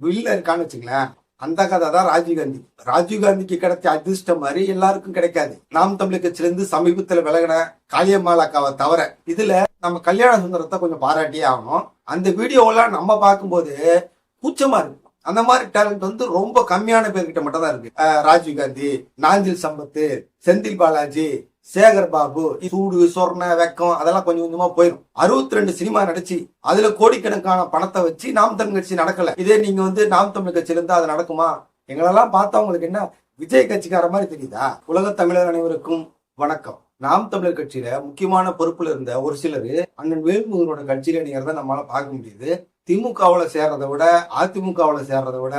வில்ல இருக்கான்னு வச்சுங்களேன் அந்த கதை தான் ராஜீவ்காந்தி ராஜீவ்காந்திக்கு கிடைச்ச அதிர்ஷ்டம் மாதிரி எல்லாருக்கும் கிடைக்காது. நாம் தமிழ் கட்சியிலிருந்து சமீபத்துல விலகின காளியம்மாள் அக்காவை தவிர இதுல நம்ம கல்யாண சுந்தரத்தை கொஞ்சம் பாராட்டியே ஆகணும். அந்த வீடியோவெல்லாம் நம்ம பார்க்கும்போது கூச்சமா இருக்கும் அந்த மாதிரி டேலண்ட் வந்து ரொம்ப கம்மியான பேர்கிட்ட மட்டும் தான் இருக்கு ராஜீவ் ராஜீவ்காந்தி நாஞ்சில் சம்பத்து செந்தில் பாலாஜி சேகர் பாபு சூடு சொர்ண வெக்கம் அதெல்லாம் கொஞ்சம் கொஞ்சமா போயிடும் அறுபத்தி ரெண்டு சினிமா நடிச்சு அதுல கோடிக்கணக்கான பணத்தை வச்சு நாம் தமிழ் கட்சி நடக்கல. இதே நீங்க வந்து நாம் தமிழ் கட்சியில இருந்தா அது நடக்குமா? எங்களெல்லாம் பார்த்தா உங்களுக்கு என்ன? விஜய் கட்சிக்கார மாதிரி தெரியுதா? உலக தமிழர் அனைவருக்கும் வணக்கம். நாம் தமிழர் கட்சியில முக்கியமான பொறுப்புல இருந்த ஒரு சிலர் அண்ணன் வேல்முருகனோட கட்சியில நீங்கிறத நம்மளால பார்க்க முடியுது. திமுகவுல சேர்றதை விட அதிமுகவுல சேர்றதை விட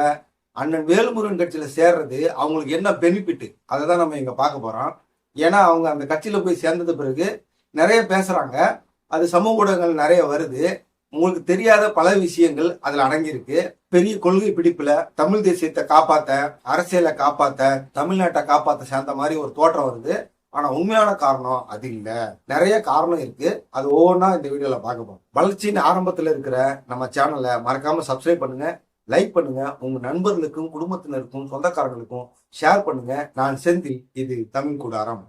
அண்ணன் வேல்முருகன் கட்சியில சேர்றது அவங்களுக்கு என்ன பெனிஃபிட் அதை தான் நம்ம இங்க பார்க்க போறோம். ஏன்னா அவங்க அந்த கட்சியில் போய் சேர்ந்தது பிறகு நிறைய பேசுகிறாங்க அது சமூக ஊடகங்கள் நிறைய வருது. உங்களுக்கு தெரியாத பல விஷயங்கள் அதில் அடங்கியிருக்கு. பெரிய கொள்கை பிடிப்புல தமிழ் தேசியத்தை காப்பாத்த அரசியலை காப்பாத்த தமிழ்நாட்டை காப்பாத்த சேர்ந்த மாதிரி ஒரு தோற்றம் வருது. ஆனா உண்மையான காரணம் அது இல்ல. நிறைய காரணம் இருக்கு. அது ஒவ்வொன்றா இந்த வீடியோல பார்க்க போறோம். வளர்ச்சியின் ஆரம்பத்துல இருக்கிற நம்ம சேனலை மறக்காம சப்ஸ்கிரைப் பண்ணுங்க. லைக் பண்ணுங்க உங்க நண்பர்களுக்கும் குடும்பத்தினருக்கும் சொந்தக்காரங்களுக்கும் ஷேர் பண்ணுங்க. நான் செந்தில் இது தமிழ் கூடாரம்.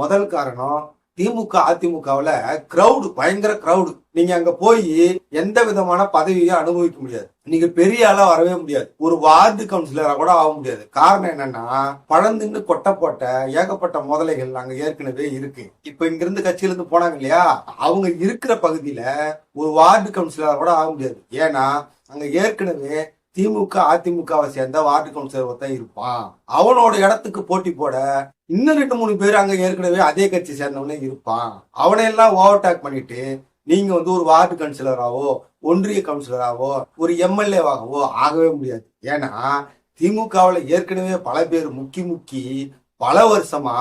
முதல் காரணம் திமுக அதிமுகவுல கிரவுடு பயங்கர கிரவுடு நீங்க அங்க போய் எந்த விதமான பதவியும் அனுபவிக்க முடியாது. நீங்க பெரிய ஆளா வரவே முடியாது. ஒரு வார்டு கவுன்சிலரா கூட ஆக முடியாது. காரணம் என்னன்னா பழந்துன்னு கொட்ட போட்ட ஏகப்பட்ட முதலைகள் அங்க ஏற்கனவே இருக்கு. இப்ப இங்க இருந்து கட்சியில இருந்து போனாங்க இல்லையா? அவங்க இருக்கிற பகுதியில ஒரு வார்டு கவுன்சிலரா கூட ஆக முடியாது. ஏன்னா அங்க ஏற்கனவே திமுக அதிமுகவை சேர்ந்த வார்டு கவுன்சிலர் ஒருத்தன் இருப்பான். அவனோட இடத்துக்கு போட்டி போட இன்னும் ரெண்டு மூணு பேர் அங்க ஏற்கனவே அதே கட்சி சேர்ந்தவனே இருப்பான். அவனை எல்லாம் ஓவர்டேக் பண்ணிட்டு நீங்க வந்து ஒரு வார்டு கவுன்சிலராகவோ ஒன்றிய கவுன்சிலராகவோ ஒரு எம்எல்ஏவாகவோ ஆகவே முடியாது. ஏன்னா திமுகவில் ஏற்கனவே பல பேர் முக்கி முக்கி பல வருஷமா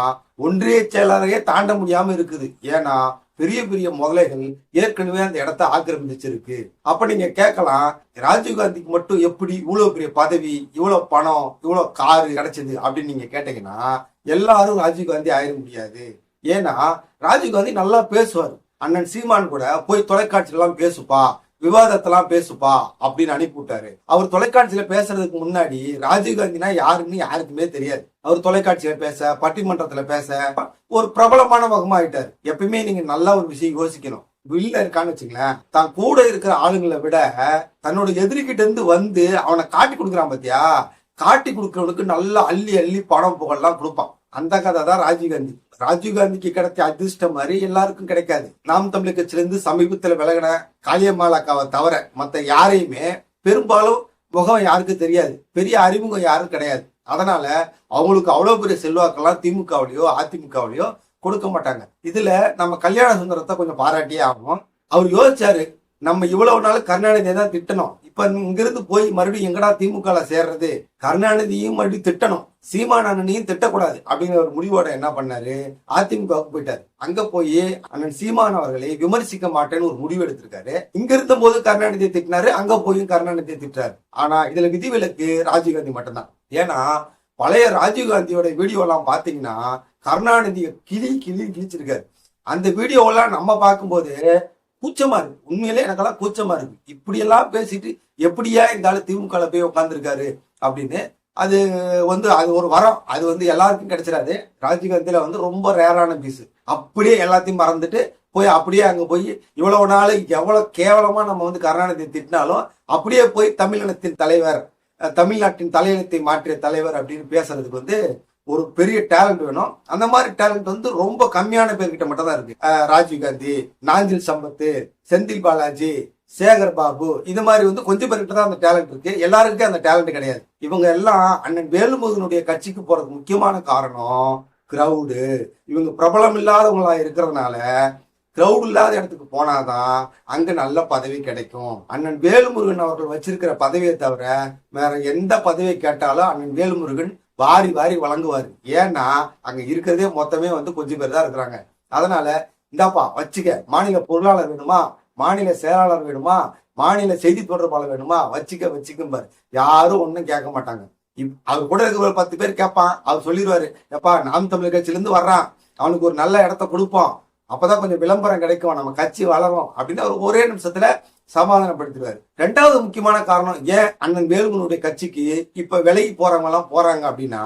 ஒன்றிய செயலாளரையே தாண்ட முடியாம இருக்குது. ஏன்னா பெரிய பெரிய முதலைகள் ஏற்கனவே அந்த இடத்த ஆக்கிரமிச்சிருக்கு. அப்ப நீங்க கேட்கலாம் ராஜீவ்காந்திக்கு மட்டும் எப்படி இவ்வளவு பெரிய பதவி இவ்வளவு பணம் இவ்வளவு காரு கிடைச்சது அப்படின்னு நீங்க கேட்டீங்கன்னா எல்லாரும் ராஜீவ்காந்தி ஆயிட முடியாது. ஏன்னா ராஜீவ்காந்தி நல்லா பேசுவார். அண்ணன் சீமான் கூட போய் தொலைக்காட்சியில எல்லாம் பேசுப்பா. விவாதத்தெல்லாம் பேசுப்பா அப்படின்னு அனுப்பி விட்டாரு அவர் தொலைக்காட்சியில பேசுறதுக்கு முன்னாடி ராஜீவ்காந்தினா யாருன்னு யாருக்குமே தெரியாது. அவர் தொலைக்காட்சியில பேச பட்டிமன்றத்துல பேச ஒரு பிரபலமான முகமாயிட்டாரு. எப்பயுமே நீங்க நல்லா ஒரு விஷயம் யோசிக்கணும். வில்ல இருக்கான்னு வச்சுங்களேன் தான் கூட இருக்கிற ஆளுங்களை விட தன்னோட எதிரிகிட்ட இருந்து வந்து அவனை காட்டி கொடுக்குறான் பாத்தியா? காட்டி கொடுக்கறவனுக்கு நல்லா அள்ளி அள்ளி பணம் புகழ்லாம் கொடுப்பான். அந்த கதை தான் ராஜீவ்காந்தி ராஜீவ்காந்திக்கு கிடைச்ச அதிர்ஷ்டம் மாதிரி எல்லாருக்கும் கிடைக்காது. நாம் தமிழ் கட்சியிலிருந்து சமீபத்தில் விலகின காளியம்மாலாக்காவை தவிர மற்ற யாரையுமே பெரும்பாலும் முகம் யாருக்கும் தெரியாது. பெரிய அறிமுகம் யாரும் கிடையாது. அதனால அவங்களுக்கு அவ்வளோ பெரிய செல்வாக்கெல்லாம் திமுகவிலையோ அதிமுகவிலையோ கொடுக்க மாட்டாங்க. இதுல நம்ம கல்யாண சுந்தரத்தை கொஞ்சம் பாராட்டியே ஆகும் அவர் யோசிச்சாரு நம்ம இவ்வளவு நாள் கருணாநிதியை தான் திட்டணும். இப்ப இங்கிருந்து போய் மறுபடியும் எங்கடா திமுக சேர்றது? கருணாநிதியும் மறுபடியும் திட்டணும். சீமான் அண்ணனையும் திட்டக்கூடாது அப்படிங்கிற ஒரு முடிவோட என்ன பண்ணாரு? அதிமுகவுக்கு போயிட்டாரு. அங்க போய் அண்ணன் சீமான் அவர்களை விமர்சிக்க மாட்டேன்னு ஒரு முடிவு எடுத்திருக்காரு. இங்க இருந்த போது கருணாநிதியை திட்டினாரு அங்க போயும் கருணாநிதியை திட்டாரு ஆனா இதுல விதிவிலக்கு ராஜீவ்காந்தி மட்டும்தான். ஏன்னா பழைய ராஜீவ்காந்தியோட வீடியோ எல்லாம் பாத்தீங்கன்னா கருணாநிதியை கிளி கிளி கிழிச்சிருக்காரு. அந்த வீடியோவெல்லாம் நம்ம பார்க்கும்போது கூச்சமா இருக்கு. உண்மையிலே எனக்கெல்லாம் கூச்சமா இருக்கு. இப்படியெல்லாம் பேசிட்டு எப்படியா இந்த ஆள் திமுக போய் உட்காந்துருக்காரு அப்படின்னு. அது வந்து அது ஒரு வரம். அது வந்து எல்லாருக்கும் கிடைச்சிடாது. ராஜீவ்காந்தியில வந்து ரொம்ப ரேரான பீஸ். அப்படியே எல்லாத்தையும் மறந்துட்டு போய் அப்படியே அங்க போய் இவ்வளவு நாள் எவ்வளவு கேவலமா நம்ம வந்து கருணாநிதி திட்டினாலும் அப்படியே போய் தமிழினத்தின் தலைவர் தமிழ்நாட்டின் தலையினத்தை மாற்றிய தலைவர் அப்படின்னு பேசுறதுக்கு வந்து ஒரு பெரிய டேலண்ட் வேணும். அந்த மாதிரி டேலண்ட் வந்து ரொம்ப கம்மியான பேர்கிட்ட மட்டும் தான் இருக்கு. ராஜீவ் ராஜீவ்காந்தி நாஞ்சில் சம்பத்து செந்தில் பாலாஜி சேகர் பாபு இது மாதிரி வந்து கொஞ்சம் பேர்கிட்ட தான் அந்த டேலண்ட் இருக்கு. எல்லாருக்கும் அந்த டேலண்ட் கிடையாது. இவங்க எல்லாம் அண்ணன் வேலுமுருகனுடைய கட்சிக்கு போறதுக்கு முக்கியமான காரணம் கிரவுடு இவங்க பிரபலம் இல்லாதவங்களா இருக்கிறதுனால கிரவுட் இல்லாத இடத்துக்கு போனாதான் அங்க நல்ல பதவி கிடைக்கும். அண்ணன் வேலுமுருகன் அவர்கள் வச்சிருக்கிற பதவியை தவிர வேற எந்த பதவியை கேட்டாலும் அண்ணன் வேலுமுருகன் வாரி வாரி வழங்குவாரு. ஏன்னா அங்க இருக்கிறதே மொத்தமே வந்து கொஞ்சம் பேர் தான் இருக்கிறாங்க. அதனால இந்தாப்பா வச்சுக்க மாநில பொருளாளர் வேணுமா? மாநில செயலாளர் வேணுமா? மாநில செய்தி தொடர்பாளர் வேணுமா? வச்சுக்க வச்சுக்கும்பாரு யாரும் ஒன்றும் கேட்க மாட்டாங்க. அவர் கூட இருக்கிற ஒரு பத்து பேர் கேட்பான். அவர் சொல்லிடுவாரு எப்பா நாம் தமிழ் கட்சியிலேருந்து வர்றான். அவனுக்கு ஒரு நல்ல இடத்த கொடுப்போம். அப்பதான் கொஞ்சம் விளம்பரம் கிடைக்கும். நம்ம கட்சி வளரும். அப்படின்னு அவர் ஒரே நிமிஷத்துல சமாதானப்படுத்திடுவார். ரெண்டாவது முக்கியமான காரணம் ஏன் அண்ணன் வேலுமனுடைய கட்சிக்கு இப்ப விலகி போறவங்க எல்லாம் போறாங்க அப்படின்னா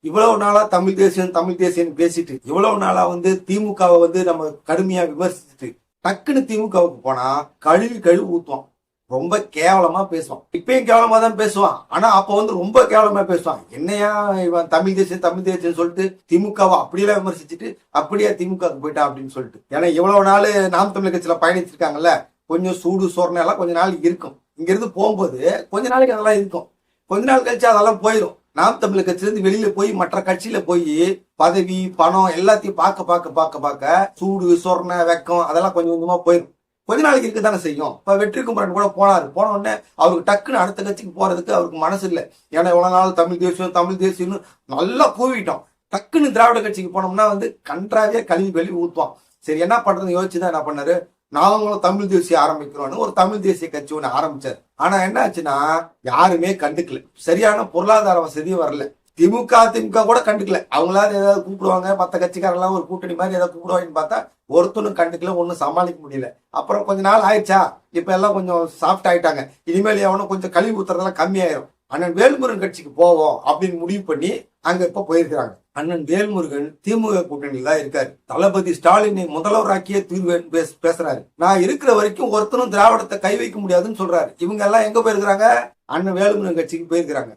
இவ்வளவு நாளா தமிழ் தேசியம் தமிழ் தேசியம் பேசிட்டு இவ்வளவு நாளா வந்து திமுகவை வந்து நம்ம கடுமையா விமர்சிச்சுட்டு டக்குன்னு திமுகவுக்கு போனா கழுவி கழுவி ஊத்துவான். ரொம்ப கேவலமா பேசுவான். இப்பயும் கேவலமா தான் பேசுவான். ஆனா அப்ப வந்து ரொம்ப கேவலமா பேசுவான். என்னையா இவன் தமிழ் தேசியம் தமிழ் தேசியம் சொல்லிட்டு திமுகவை அப்படியெல்லாம் விமர்சிச்சுட்டு அப்படியே திமுகவுக்கு போயிட்டா அப்படின்னு சொல்லிட்டு. ஏன்னா இவ்வளவு நாள் நாம் தமிழ் கட்சியில பயணிச்சிருக்காங்கல்ல. கொஞ்சம் சூடு சொரணை எல்லாம் கொஞ்ச நாள் இருக்கும். இங்கிருந்து போகும்போது கொஞ்ச நாளைக்கு அதெல்லாம் இருக்கும். கொஞ்ச நாள் கழிச்சு அதெல்லாம் போயிடும் நாம் தமிழர் கட்சியிலிருந்து வெளியில போய் மற்ற கட்சியில போய் பதவி பணம் எல்லாத்தையும் பார்க்க பார்க்க பார்க்க பார்க்க சூடு சொர்ண வெக்கம் அதெல்லாம் கொஞ்சம் கொஞ்சமா போயிடும் கொஞ்ச நாளைக்கு இருக்க தானே செய்யும். இப்ப வெற்றி குமரன் கூட போனாரு. போன உடனே அவருக்கு டக்குன்னு அடுத்த கட்சிக்கு போறதுக்கு அவருக்கு மனசு இல்லை. ஏன்னா இவ்வளவு நாள் தமிழ் தேசியம் தமிழ் தேசியம்னு நல்லா கூவிட்டோம் டக்குன்னு திராவிட கட்சிக்கு போனோம்னா வந்து கன்றாவே கழுவி வெளி ஊத்துவான். சரி என்ன பண்றதுன்னு யோசிச்சு தான் என்ன பண்ணாரு? நாங்களும் தமிழ் தேசிய ஆரம்பிக்கிறோம்னு ஒரு தமிழ் தேசிய கட்சி ஒன்று ஆரம்பிச்சார். ஆனா என்ன ஆச்சுன்னா யாருமே கண்டுக்கல. சரியான பொருளாதார வசதியும் வரல. திமுக திமுக கூட கண்டுக்கல. அவங்களாவது ஏதாவது கூப்பிடுவாங்க மற்ற கட்சிக்காரெல்லாம் ஒரு கூட்டணி மாதிரி ஏதாவது கூப்பிடுவாங்கன்னு பார்த்தா ஒருத்தனும் கண்டுக்கல ஒன்றும் சமாளிக்க முடியல. அப்புறம் கொஞ்ச நாள் ஆயிடுச்சா? இப்ப எல்லாம் கொஞ்சம் சாஃப்ட் ஆயிட்டாங்க. இனிமேல் எவனும் கொஞ்சம் கழிவு ஊத்துறதெல்லாம் கம்மியாயிரும். அண்ணன் வேல்முருகன் கட்சிக்கு போவோம் அப்படின்னு முடிவு பண்ணி அங்க இப்ப போயிருக்கிறாங்க. அண்ணன் வேல்முருகன் திமுக கூட்டணியில் தான் இருக்காரு. தளபதி ஸ்டாலினை முதல்வராக்கியே தீர்வேன் பேசுறாரு. நான் இருக்கிற வரைக்கும் ஒருத்தனும் திராவிடத்தை கை வைக்க முடியாதுன்னு சொல்றாரு. இவங்க எல்லாம் எங்க போயிருக்கிறாங்க? அண்ணன் வேலுமுருகன் கட்சிக்கு போயிருக்கிறாங்க.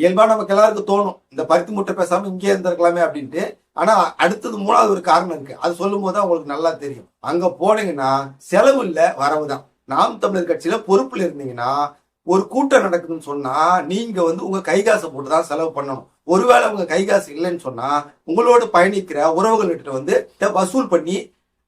இயல்பா நமக்கு எல்லாருக்கும் தோணும். இந்த பருத்தி முட்டை பேசாம இங்கே இருந்திருக்கலாமே அப்படின்ட்டு. ஆனா அடுத்தது மூணாவது ஒரு காரணம் இருக்கு. அது சொல்லும் போது உங்களுக்கு நல்லா தெரியும். அங்க போனீங்கன்னா செலவு இல்ல வரவு தான். நாம் தமிழர் கட்சியில பொறுப்புல இருந்தீங்கன்னா ஒரு கூட்டம் நடக்குதுன்னு சொன்னா நீங்க வந்து உங்க கை காசை போட்டு தான் செலவு பண்ணணும். ஒருவேளை உங்க கை காசு இல்லைன்னு சொன்னா உங்களோட பயணிக்கிற உறவுகள்கிட்ட வந்து வசூல் பண்ணி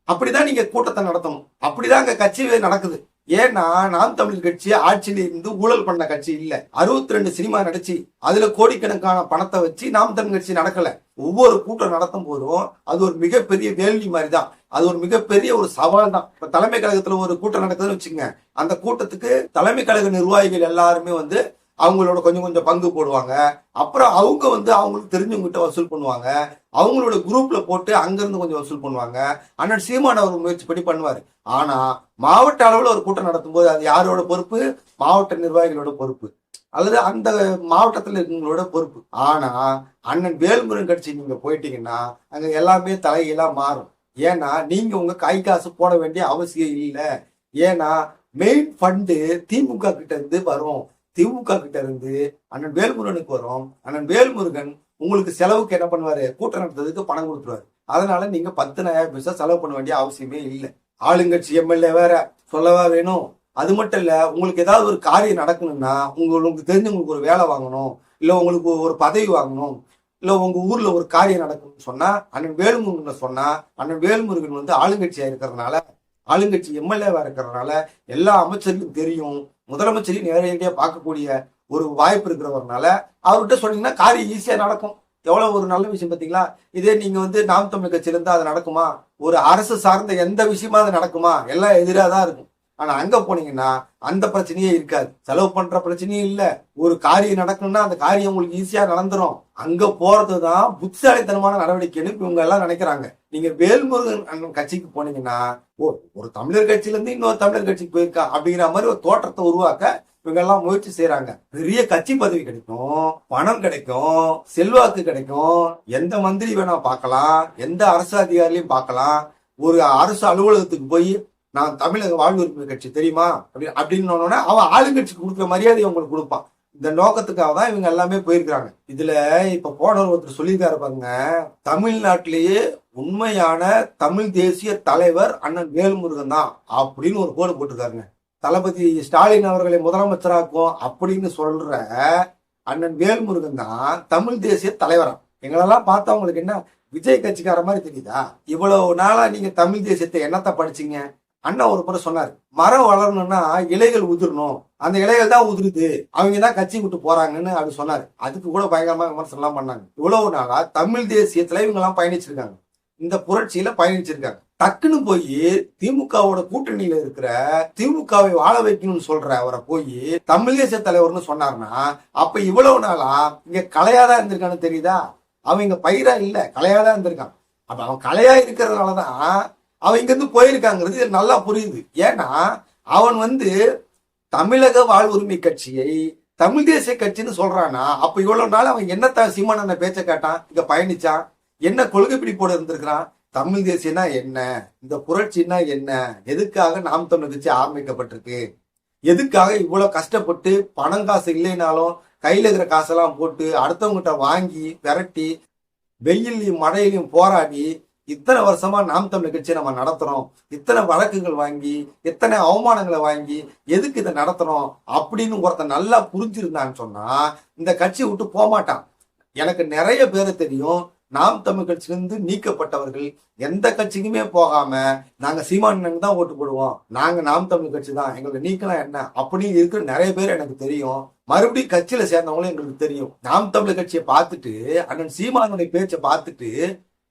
அப்படிதான் நீங்க கூட்டத்தை நடத்தணும். அப்படிதான் அங்க கட்சி நடக்குது. ஏன்னா நாம் தமிழ் கட்சி ஆட்சியில இருந்து ஊழல் பண்ண கட்சி இல்ல. அறுபத்தி ரெண்டு சினிமா நடிச்சு அதுல கோடிக்கணக்கான பணத்தை வச்சு நாம் தமிழ் கட்சி நடக்கல. ஒவ்வொரு கூட்டம் நடத்தும் போதும் அது ஒரு மிகப்பெரிய வேள்வி மாதிரி தான் அது ஒரு மிகப்பெரிய ஒரு சவால் தான் இப்ப தலைமை கழகத்துல ஒரு கூட்டம் நடக்குதுன்னு வச்சுங்க அந்த கூட்டத்துக்கு தலைமை கழக நிர்வாகிகள் எல்லாருமே வந்து அவங்களோட கொஞ்சம் கொஞ்சம் பங்கு போடுவாங்க. அப்புறம் அவங்க வந்து அவங்களுக்கு தெரிஞ்சவங்ககிட்ட வசூல் பண்ணுவாங்க. அவங்களோட குரூப்ல போட்டு அங்கிருந்து கொஞ்சம் வசூல் பண்ணுவாங்க. அண்ணன் சீமான அவர் முயற்சி படி பண்ணுவார். ஆனா மாவட்ட அளவில் ஒரு கூட்டம் நடத்தும் போது அது யாரோட பொறுப்பு? மாவட்ட நிர்வாகிகளோட பொறுப்பு. அல்லது அந்த மாவட்டத்தில் இருக்கவங்களோட பொறுப்பு. ஆனா அண்ணன் வேல்முருகன் கட்சி நீங்க போயிட்டீங்கன்னா அங்க எல்லாமே தலைகீழா மாறும். ஏன்னா நீங்க உங்க கை காசு போட வேண்டிய அவசியம் இல்லை. ஏன்னா மெயின் ஃபண்டு திமுக கிட்ட இருந்து வரும். திமுக கிட்ட இருந்து அண்ணன் வேல்முருகனுக்கு வரும். அண்ணன் வேல்முருகன் உங்களுக்கு செலவுக்கு என்ன பண்ணுவாரு? கூட்டம் நடத்துறதுக்கு பணம் கொடுத்துருவாரு. அதனால நீங்க பத்துனாயிரம் பைசா செலவு பண்ண வேண்டிய அவசியமே இல்லை. ஆளுங்கட்சி எம்எல்ஏ வேற. சொல்லவா வேணும். அது மட்டும் இல்ல உங்களுக்கு ஏதாவது ஒரு காரியம் நடக்கணும்னா உங்களுக்கு தெரிஞ்சவங்களுக்கு ஒரு வேலை வாங்கணும். இல்ல உங்களுக்கு ஒரு பதவி வாங்கணும். இல்ல உங்க ஊர்ல ஒரு காரியம் நடக்கணும்னு சொன்னா அண்ணன் வேல்முருகன் சொன்னா அண்ணன் வேல்முருகன் வந்து ஆளுங்கட்சியா இருக்கிறதுனால ஆளுங்கட்சி எம்எல்ஏவா இருக்கிறதுனால எல்லா அமைச்சருக்கும் தெரியும். முதலமைச்சரையும் நேரடியாக பார்க்கக்கூடிய ஒரு வாய்ப்பு இருக்கிறவர்னால அவர்கிட்ட சொன்னீங்கன்னா காரியம் ஈஸியா நடக்கும். எவ்வளவு ஒரு நல்ல விஷயம் பாத்தீங்களா இதே நீங்க வந்து நாம் தமிழ் கட்சி இருந்தா அது நடக்குமா? ஒரு அரசு சார்ந்த எந்த விஷயமா அது நடக்குமா? எல்லாம் எதிராக தான் இருக்கும். ஆனா அங்க போனீங்கன்னா அந்த பிரச்சனையே இருக்காது. செலவு பண்ற பிரச்சனையும் இல்ல. ஒரு காரியம் நடக்கணும்னா அந்த காரியம் உங்களுக்கு ஈஸியா நடந்துரும். அங்க போறதுதான் புத்திசாலித்தனமான நடவடிக்கைன்னு இவங்க எல்லாம் நினைக்கிறாங்க. நீங்க வேல்முருகன் கட்சிக்கு போனீங்கன்னா ஓ ஒரு தமிழர் கட்சியில இருந்து இன்னொரு தமிழர் கட்சிக்கு போயிருக்கா அப்படிங்கிற மாதிரி ஒரு தோற்றத்தை உருவாக்க இவங்க எல்லாம் முயற்சி செய்யறாங்க பெரிய கட்சி பதவி கிடைக்கும் பணம் கிடைக்கும் செல்வாக்கு கிடைக்கும். எந்த மந்திரி வேணா பார்க்கலாம் எந்த அரசு அதிகாரிலையும் பார்க்கலாம். ஒரு அரசு அலுவலகத்துக்கு போய் நான் தமிழக வாழ்வுரிமை கட்சி தெரியுமா? அப்படின்னு அப்படின்னு அவன் ஆளுங்கட்சிக்கு கொடுக்குற மரியாதையை உங்களுக்கு கொடுப்பான். இந்த நோக்கத்துக்காக தான் இவங்க எல்லாமே போயிருக்கிறாங்க. இதுல இப்ப போனவர் ஒருத்தர் சொல்லியிருக்காரு பாருங்க. தமிழ்நாட்டிலேயே உண்மையான தமிழ் தேசிய தலைவர் அண்ணன் வேல்முருகன் தான் அப்படின்னு ஒரு கோடு போட்டிருக்காருங்க. தளபதி ஸ்டாலின் அவர்களை முதலமைச்சராக்கும் அப்படின்னு சொல்ற அண்ணன் வேல்முருகன் தான் தமிழ் தேசிய தலைவரா எங்களெல்லாம் பார்த்தா உங்களுக்கு என்ன விஜய் கட்சிக்கார மாதிரி தெரியுதா? இவ்வளவு நாளா நீங்க தமிழ் தேசியத்தை என்னத்தை படிச்சீங்க? அண்ணா ஒரு முறை சொன்னார் மரம் வளரணும்னா இலைகள் உதிரணும். அந்த இலைகள் தான் உதிருது. அவங்க தான் கட்சி விட்டு போறாங்கன்னு அப்படி சொன்னார். அதுக்கு கூட பயங்கரமாக விமர்சனம் எல்லாம் பண்ணாங்க. இவ்வளவு நாளா தமிழ் தேசியத்துல இவங்க எல்லாம் பயணிச்சிருக்காங்க. இந்த புரட்சியில பயணிச்சிருக்காங்க. டக்குன்னு போய் திமுகவோட கூட்டணியில இருக்கிற திமுகவை வாழ வைக்கணும்னு சொல்ற அவரை போய் தமிழ் தேசிய தலைவர்னு சொன்னார்னா அப்ப இவ்வளவு நாளா இங்க கலையாதான் இருந்திருக்கான்னு தெரியுதா? அவன் இங்க பயிரா இல்ல கலையாதான் இருந்திருக்கான். அப்ப அவன் கலையா இருக்கிறதுனாலதான் அவன் இங்கேருந்து போயிருக்காங்கிறது நல்லா புரியுது. ஏன்னா அவன் வந்து தமிழக வாழ்வுரிமை கட்சியை தமிழ் தேசிய கட்சின்னு சொல்றானா அப்ப இவ்வளவு நாள் அவன் என்னத்த சீமானந்த பேச்ச கேட்டான்? இங்க பயணிச்சான். என்ன கொள்கை பிடிப்போடு இருந்திருக்கிறான்? தமிழ் தேசியனா என்ன? இந்த புரட்சினா என்ன? எதுக்காக நாம் தமிழ் கட்சி ஆரம்பிக்கப்பட்டிருக்கு? எதுக்காக இவ்வளவு கஷ்டப்பட்டு பணம் காசு இல்லைனாலும் கையில இருக்கிற காசெல்லாம் போட்டு அடுத்தவங்ககிட்ட வாங்கி விரட்டி வெயிலையும் மழையிலையும் போராடி இத்தனை வருஷமா நாம் தமிழ் கட்சியை நம்ம நடத்துறோம். இத்தனை வழக்குகள் வாங்கி எத்தனை அவமானங்களை வாங்கி எதுக்கு இதை நடத்துறோம் அப்படின்னு ஒருத்தன் நல்லா புரிஞ்சிருந்தான்னு சொன்னா இந்த கட்சியை விட்டு போகமாட்டான் எனக்கு நிறைய பேரை தெரியும். நாம் தமிழ் கட்சியிலிருந்து நீக்கப்பட்டவர்கள். எந்த கட்சிக்குமே போகாம நாங்க சீமானனுக்கு தான் ஓட்டு போடுவோம். நாங்க நாம் தமிழ் கட்சி தான். எங்களை நீக்கலாம் என்ன? அப்படின்னு இருக்கிற நிறைய பேர் எனக்கு தெரியும். மறுபடியும் கட்சியில சேர்ந்தவங்களும் எங்களுக்கு தெரியும். நாம் தமிழ் கட்சியை பார்த்துட்டு அண்ணன் சீமானுடைய பேச்சை பார்த்துட்டு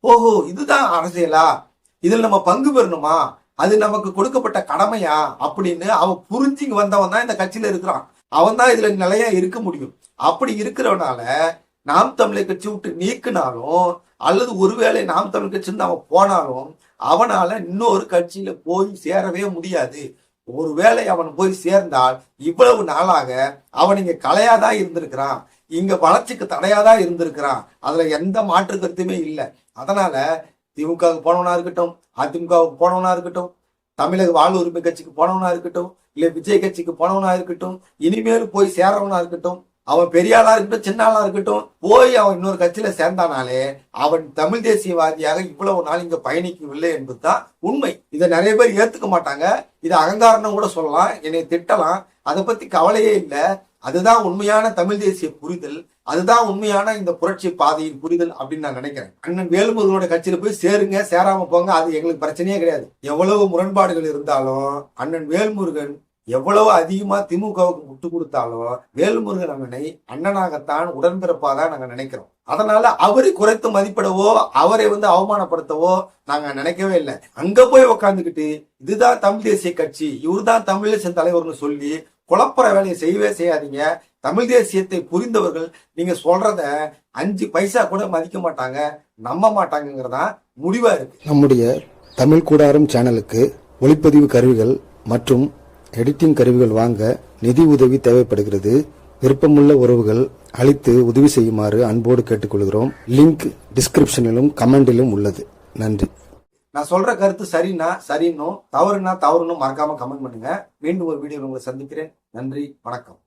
ஓஹோ இதுதான் அரசியலா? இதில் நம்ம பங்கு பெறணுமா? அது நமக்கு கொடுக்கப்பட்ட கடமையா? அப்படின்னு அவன் புரிஞ்சுங்க வந்தவன் தான் இந்த கட்சியில இருக்கிறான். அவன் தான் இதுல நிலையா இருக்க முடியும். அப்படி இருக்கிறவனால நாம் தமிழர் கட்சி விட்டு நீக்கினாலும் அல்லது ஒருவேளை நாம் தமிழ் கட்சின்னு அவன் போனாலும் அவனால இன்னொரு கட்சியில போய் சேரவே முடியாது. ஒருவேளை அவன் போய் சேர்ந்தால் இவ்வளவு நாளாக அவன் இங்க கலையாதான் இருந்திருக்கிறான். இங்க வளர்ச்சிக்கு தடையாதான் இருந்திருக்கிறான். அதுல எந்த மாற்று கருத்துமே இல்லை. அதனால திமுகவுக்கு போனவனா இருக்கட்டும் அதிமுகவுக்கு போனவனா இருக்கட்டும் தமிழக வாழ் உரிமை கட்சிக்கு போனவனா இருக்கட்டும் இல்ல விஜய் கட்சிக்கு போனவனா இருக்கட்டும் இனிமேல் போய் சேரவனா இருக்கட்டும் அவன் பெரிய ஆளா இருக்கட்டும் சின்ன ஆளா இருக்கட்டும் போய் அவன் இன்னொரு கட்சியில சேர்ந்தானாலே அவன் தமிழ் தேசியவாதியாக இவ்வளவு நாள் இங்க பயணிக்கவில்லை என்பதுதான் உண்மை. இதை நிறைய பேர் ஏத்துக்க மாட்டாங்க. இது அகங்காரம் கூட சொல்லலாம். என்னை திட்டலாம். அதை பத்தி கவலையே இல்லை. அதுதான் உண்மையான தமிழ் தேசிய புரிதல் அதுதான் உண்மையான இந்த புரட்சி பாதையின் புரிதல் அப்படின்னு நான் நினைக்கிறேன். அண்ணன் வேலுமுருகனோட கட்சியில போய் சேருங்க சேராம போங்க அது எங்களுக்கு பிரச்சனையே கிடையாது. எவ்வளவு முரண்பாடுகள் இருந்தாலும் அண்ணன் வேல்முருகன் எவ்வளவு அதிகமா திமுகவுக்கு முட்டு கொடுத்தாலும் வேல்முருகன் அண்ணனை அண்ணனாகத்தான் உடன்பிறப்பாதான் நாங்க நினைக்கிறோம். அதனால அவரை குறைத்து மதிப்பிடவோ அவரை வந்து அவமானப்படுத்தவோ நாங்க நினைக்கவே இல்லை. அங்க போய் உக்காந்துக்கிட்டு இதுதான் தமிழ் தேசிய கட்சி இவர்தான் தமிழ் தேசிய தலைவர்னு சொல்லி குழப்புற வேலையை செய்யவே செய்யாதீங்க. தமிழ் தேசியத்தை புரிந்தவர்கள் நீங்க சொல்றத அஞ்சு பைசா கூட மதிக்க மாட்டாங்க நம்ப மாட்டாங்கிறதா முடிவா இருக்கு. நம்முடைய தமிழ் கூடாரம் சேனலுக்கு ஒளிப்பதிவு கருவிகள் மற்றும் எடிட்டிங் கருவிகள் வாங்க நிதி உதவி தேவைப்படுகிறது. விருப்பமுள்ள உறவுகள் அளித்து உதவி செய்யுமாறு அன்போடு கேட்டுக்கொள்கிறோம். லிங்க் டிஸ்கிரிப்ஷனிலும் கமெண்டிலும் உள்ளது. நன்றி. நான் சொல்ற கருத்து சரின்னா சரின்னும் தவறுனா தவறுனும் மறக்காம கமெண்ட் பண்ணுங்க. மீண்டும் ஒரு வீடியோ உங்களை சந்திக்கிறேன். நன்றி வணக்கம்.